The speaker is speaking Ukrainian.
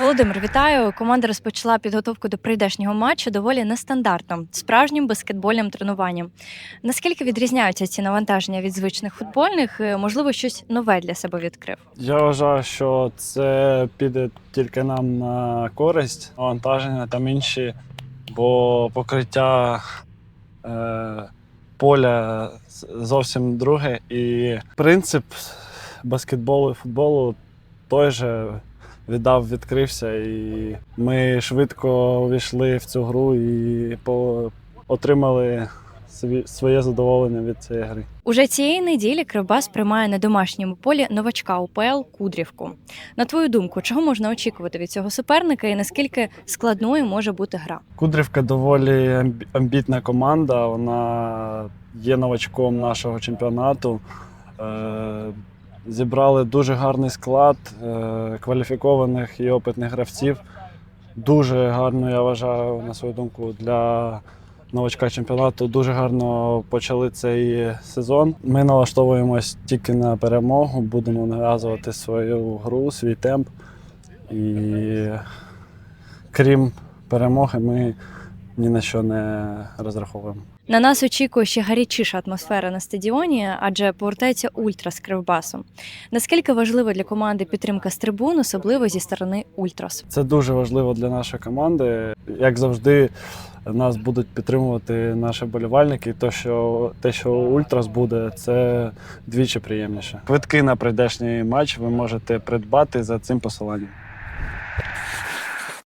Володимир, вітаю. Команда розпочала підготовку до прийдешнього матчу доволі нестандартно, справжнім баскетбольним тренуванням. Наскільки відрізняються ці навантаження від звичних футбольних? Е, Можливо, щось нове для себе відкрив. Я вважаю, що це піде тільки нам на користь, навантаження там інші, бо покриття е, поля зовсім друге. І принцип баскетболу і футболу той же віддав, відкрився, і ми швидко увійшли в цю гру і по, отримали своє задоволення від цієї гри. Уже цієї неділі Кривбас приймає на домашньому полі новачка УПЛ Кудрівку. На твою думку, чого можна очікувати від цього суперника і наскільки складною може бути гра? Кудрівка доволі амбі- амбітна команда. Вона є новачком нашого чемпіонату. Зібрали дуже гарний склад е, кваліфікованих і опитних гравців. Дуже гарно, я вважаю, на свою думку, для новачка чемпіонату. Дуже гарно почали цей сезон. Ми налаштовуємось тільки на перемогу, будемо нав'язувати свою гру, свій темп. І крім перемоги, ми ні на що не розраховуємо. На нас очікує ще гарячіша атмосфера на стадіоні, адже повертається ультра з Кривбасом. Наскільки важлива для команди підтримка з трибун, особливо зі сторони Ультрас? Це дуже важливо для нашої команди. Як завжди, нас будуть підтримувати наші болівальники. То, що те, що Ультрас буде, це двічі приємніше. Квитки на прийдешній матч ви можете придбати за цим посиланням.